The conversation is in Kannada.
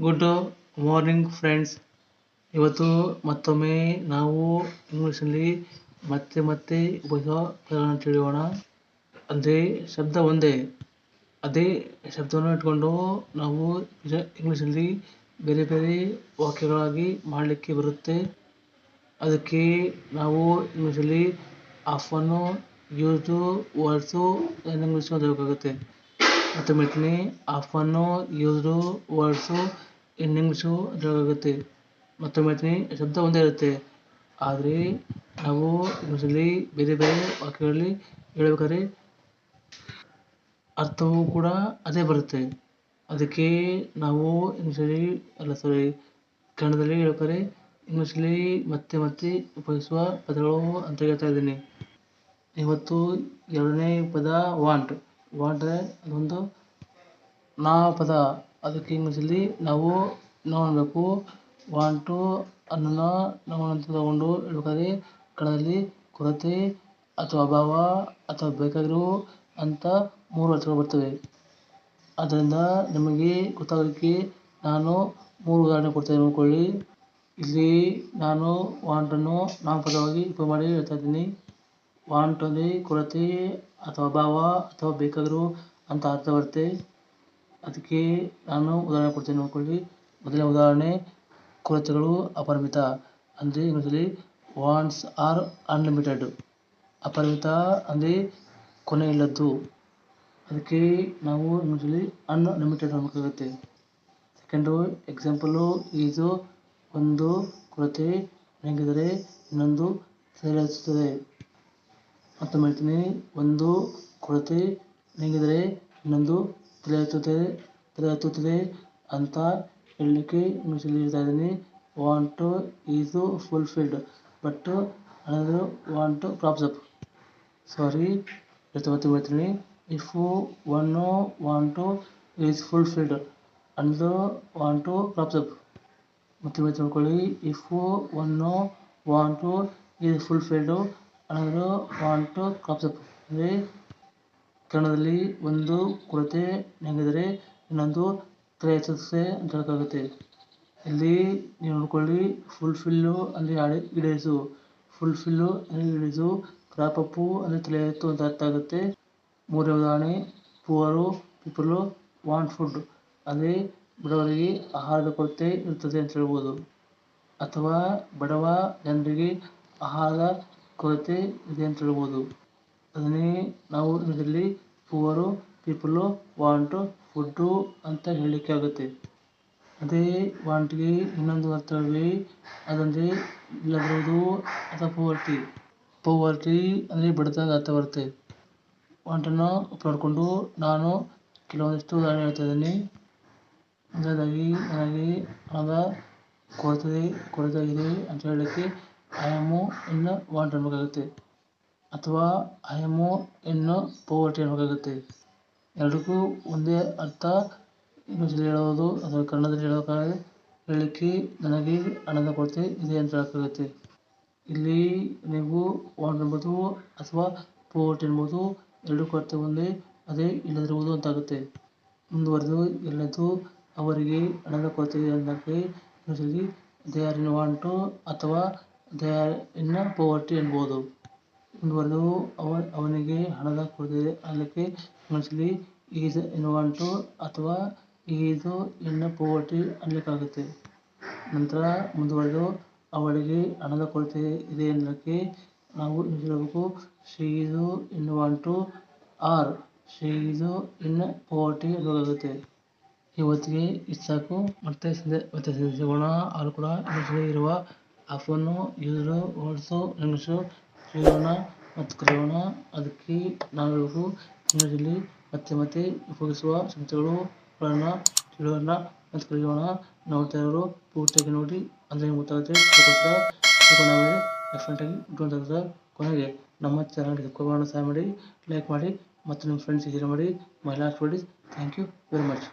ಗುಡ್ ಮಾರ್ನಿಂಗ್ ಫ್ರೆಂಡ್ಸ್ ಇವತ್ತು ಮತ್ತೊಮ್ಮೆ ನಾವು ಇಂಗ್ಲೀಷಲ್ಲಿ ಮತ್ತೆ ಮತ್ತೆ ಉಪಯೋಗಗಳನ್ನು ತಿಳಿಯೋಣ. ಅದೇ ಶಬ್ದ ಒಂದೇ. ಅದೇ ಶಬ್ದವನ್ನು ಇಟ್ಕೊಂಡು ನಾವು ಇಂಗ್ಲೀಷಲ್ಲಿ ಬೇರೆ ಬೇರೆ ವಾಕ್ಯಗಳಾಗಿ ಮಾಡಲಿಕ್ಕೆ ಬರುತ್ತೆ. ಅದಕ್ಕೆ ನಾವು ಇಂಗ್ಲೀಷಲ್ಲಿ ಆಫನ್ನು ಯೂಸ್ಡು ವರ್ಡ್ಸು ಇಂಗ್ಲೀಷ್ ಓದಬೇಕಾಗುತ್ತೆ ಮತ್ತೆ ಹೇಳ್ತೀನಿ often used words innings English ಮತ್ತು ಹೇಳ್ತೀನಿ ಶಬ್ದ ಒಂದೇ ಇರುತ್ತೆ. ಆದರೆ ನಾವು ಇಂಗ್ಲೀಷಲ್ಲಿ ಬೇರೆ ಬೇರೆ ವಾಕ್ಯಗಳಲ್ಲಿ ಹೇಳ್ಬೇಕಾದ್ರೆ ಅರ್ಥವೂ ಕೂಡ ಅದೇ ಬರುತ್ತೆ. ಅದಕ್ಕೆ ನಾವು ಇಂಗ್ಲೀಷಲ್ಲಿ ಅಲ್ಲ ಸಾರಿ ಕನ್ನಡದಲ್ಲಿ ಹೇಳ್ಬೇಕಾದ್ರೆ ಇಂಗ್ಲೀಷಲ್ಲಿ ಮತ್ತೆ ಮತ್ತೆ ಉಪಯೋಗಿಸುವ ಪದಗಳು ಅಂತ ಹೇಳ್ತಾ ಇದ್ದೀನಿ. ಇವತ್ತು ಎರಡನೇ ಪದ ವಾಂಟ್ ವಾಂಟ್ ಅಂದರೆ ಅದೊಂದು ನಾಮಪದ ಅದಕ್ಕೆ ಇಂಗ್ಲೀಷಲ್ಲಿ ನಾವು ನೋಡಬೇಕು. ವಾಂಟು ಅನ್ನೋನ ನಾವು ಅಂತ ತಗೊಂಡು ಹೇಳ್ಬೇಕಾದ್ರೆ ಕನ್ನಡದಲ್ಲಿ ಕೊರತೆ ಅಥವಾ ಅಭಾವ ಅಥವಾ ಬೇಕಾಗಿರೋ ಅಂತ ಮೂರು ಅರ್ಥಗಳು ಬರ್ತವೆ. ಆದ್ದರಿಂದ ನಿಮಗೆ ಗೊತ್ತಾಗೋದಕ್ಕೆ ನಾನು ಮೂರು ಉದಾಹರಣೆ ಕೊಡ್ತೇನೆ ನೋಡ್ಕೊಳ್ಳಿ. ಇಲ್ಲಿ ನಾನು ವಾಂಟನ್ನು ನಾಮಪದವಾಗಿ ಉಪಯೋಗ ಮಾಡಿ ಹೇಳ್ತಾ ಇದ್ದೀನಿ. ವಾಂಟ್ ಅಂದರೆ ಕೊರತೆ ಅಥವಾ ಅಭಾವ ಅಥವಾ ಬೇಕಾಗಿರೋ ಅಂತ ಅರ್ಥ ಬರುತ್ತೆ. ಅದಕ್ಕೆ ನಾನು ಉದಾಹರಣೆ ಕೊಡ್ತೇನೆ ನೋಡ್ಕೊಳ್ಳಿ. ಮೊದಲನೇ ಉದಾಹರಣೆ, ಕೊರತೆಗಳು ಅಪರಿಮಿತ. ಅಂದರೆ ಇಂಗ್ಲೀಷಲ್ಲಿ ವಾಂಟ್ಸ್ ಆರ್ ಅನ್ಲಿಮಿಟೆಡ್ ಅಪರಿಮಿತ ಅಂದರೆ ಕೊನೆ ಇಲ್ಲದ್ದು. ಅದಕ್ಕೆ ನಾವು ಇಂಗ್ಲೀಷಲ್ಲಿ ಅನ್ಲಿಮಿಟೆಡ್ ಅನ್ಬೇಕಾಗುತ್ತೆ. ಸೆಕೆಂಡು ಎಕ್ಸಾಂಪಲು ಈಜು ಒಂದು ಕೊರತೆ ಹೆಂಗಿದರೆ ಇನ್ನೊಂದು ತಲೆಹಚ್ಚುತ್ತದೆ ಮತ್ತೊಮ್ಮೆ ಹೇಳ್ತೀನಿ. ಒಂದು ಕೊರತೆ ನೀಗಿದರೆ ಇನ್ನೊಂದು ತಲೆ ಹತ್ತುತ್ತದೆ ತಲೆ ಎತ್ತುತ್ತದೆ ಅಂತ ಹೇಳಲಿಕ್ಕೆ ಇಂಗ್ಲೀಷಲ್ಲಿ ಹೇಳ್ತಾ ಇದ್ದೀನಿ. Want is fulfilled but another want crops up sorry ಮತ್ತೆ ಹೇಳ್ತೀನಿ. If one want is fulfilled another want crops up ಮತ್ತೆ ನೋಡ್ಕೊಳ್ಳಿ. If one want is fulfilled another want to ಅಂದರೆ ಕನ್ನಡದಲ್ಲಿ ಒಂದು ಕೊರತೆ ನೀಗಿದರೆ ಇನ್ನೊಂದು ಎತ್ತುತ್ತದೆ ಅಂತ ಹೇಳೋಕ್ಕಾಗುತ್ತೆ. ಇಲ್ಲಿ ನೀವು ನೋಡ್ಕೊಳ್ಳಿ ಫುಲ್ಫಿಲ್ಲು ಅಂದರೆ ಅಡೆ ಫುಲ್ ಫುಲ್ಫಿಲ್ಲು ಅಂದರೆ ಈಡೇರಿಸು. ಕ್ರಾಪ್ ಅಪ್ಪು ಅಂದರೆ ತಲೆ ಎತ್ತು ಅಂತ ಅರ್ಥ ಆಗುತ್ತೆ. ಮೂರನೇ ಉದಾಹರಣೆ, ಪುವರು, ಪೀಪಲು ವಾಂಟ್ ಫುಡ್ ಅಂದರೆ ಬಡವರಿಗೆ ಆಹಾರದ ಕೊರತೆ ಇರುತ್ತದೆ ಅಂತ ಹೇಳ್ಬೋದು. ಅಥವಾ ಬಡವ ಜನರಿಗೆ ಆಹಾರದ ಕೊರತೆ ಇದೆ ಅಂತ ಹೇಳ್ಬೋದು. ಅದನ್ನೇ ನಾವು ಇದರಲ್ಲಿ ಪುವರು, ಪೀಪಲು, ವಾಂಟು, ಫುಡ್ಡು ಅಂತ ಹೇಳಲಿಕ್ಕೆ ಆಗುತ್ತೆ. ಅದೇ ವಾಂಟ್ಗೆ ಇನ್ನೊಂದು ಅರ್ಥವಿದೆ ಅದಂದರೆ ಇಲ್ಲದಿರುವುದು ಅಥವಾ ಪೋವರ್ಟಿ ಪೋವರ್ಟಿ ಅಂದರೆ ಬಡತನದ ಅರ್ಥ ಬರುತ್ತೆ ವಾಂಟನ್ನು ನೋಡಿಕೊಂಡು ನಾನು ಕೆಲವೊಂದಿಷ್ಟು ಉದಾಹರಣೆ ಹೇಳ್ತಾ ಇದ್ದೀನಿ. ಮೊದಲನೇದಾಗಿ ನನಗೆ ಹಣದ ಕೊರತೆ ಕೊರತೆ ಆಗಿದೆ ಅಂತ ಹೇಳಲಿಕ್ಕೆ ಐ ಇನ್ನು ಇನ್ ವಾಂಟ್ ಅನ್ಬೇಕಾಗುತ್ತೆ ಅಥವಾ ಐ ಇನ್ನು ಇನ್ ಪೋವರ್ಟಿ ಅನ್ಬೇಕಾಗುತ್ತೆ ಎರಡಕ್ಕೂ ಒಂದೇ ಅರ್ಥ ಇಂಗ್ಲೀಷಲ್ಲಿ ಹೇಳೋದು ಅಥವಾ ಕನ್ನಡದಲ್ಲಿ ಹೇಳಬೇಕಾದ್ರೆ ಹೇಳಲಿಕ್ಕೆ ನನಗೆ ಹಣದ ಕೊರತೆ ಇದೆ ಅಂತ ಹೇಳೋಕ್ಕಾಗುತ್ತೆ ಇಲ್ಲಿ ನೀವು ವಾಂಟ್ ಅನ್ಬೋದು ಅಥವಾ ಪೋವರ್ಟಿ ಅನ್ಬೋದು ಎರಡಕ್ಕೂ ಅರ್ಥ ಒಂದೇ ಅದೇ ಇಲ್ಲದಿರುವುದು ಅಂತಾಗುತ್ತೆ ಮುಂದುವರೆದು ಎಲ್ಲದು ಅವರಿಗೆ ಹಣದ ಕೊರತೆ ಇದೆ ಅನ್ನೋಕ್ಕೆ ಇಂಗ್ಲೀಷಲ್ಲಿ ದೇ ಆರ್ ಇನ್ ವಾಂಟು ಅಥವಾ ದೇ ಆರ್ ಇನ್ ಪೋವರ್ಟಿ ಎನ್ಬೋದು ಮುಂದುವರೆದು ಅವ, ಅವನಿಗೆ ಹಣದ ಕೊರತೆ ಅದಕ್ಕೆ ಮೋಸ್ಟ್ಲಿ ಈಸ್ ಇನ್ ವಾಂಟು ಅಥವಾ ಈಸು ಇನ್ ಪೋವರ್ಟಿ ಅನ್ನಲಿಕ್ಕಾಗುತ್ತೆ ನಂತರ ಮುಂದುವರೆದು ಅವಳಿಗೆ ಹಣದ ಕೊರತೆ ಇದೆ ಅನ್ನೋಕ್ಕೆ ನಾವು ಹೇಳಬೇಕು she is in want or she in poverty ಅನ್ನಬೇಕಾಗುತ್ತೆ ಇವತ್ತಿಗೆ ಇಷ್ಟು ಸಾಕು ಮತ್ತೆ ಸಂಜೆ, ಮತ್ತೆ ಸಿಗೋಣ ಅಲ್ಲಿ ಕೂಡ ಇರುವ ಆಫನ್ನು ಯೂಸ್ಡು ವರ್ಡ್ಸು ಇಂಗ್ಲೀಷು ತಿಳಿಯೋಣ ಮತ್ತು ಕರೆಯೋಣ ಅದಕ್ಕೆ ನಾವು ಇಂಗ್ಲೀಷಲ್ಲಿ ಮತ್ತೆ ಮತ್ತೆ ಉಪಯೋಗಿಸುವ ಶಬ್ದಗಳುಗಳನ್ನು ತಿಳಿಯೋಣ ಮತ್ತು ಕಲಿಯೋಣ ನೋಡ್ತಾ ಇರೋರು ಪೂರ್ತಿಯಾಗಿ ನೋಡಿ, ಅಂದರೆ ಗೊತ್ತಾಗುತ್ತೆ ಕೊನೆಗೆ. ನಮ್ಮ ಚಾನಲ್ಗೆ ಕೊಡೋಣ ಸಹ ಸಹಾಯ ಮಾಡಿ ಲೈಕ್ ಮಾಡಿ ಮತ್ತು ನಿಮ್ಮ ಫ್ರೆಂಡ್ಸ್ ಶೇರ್ ಮಾಡಿ. My last thank you very much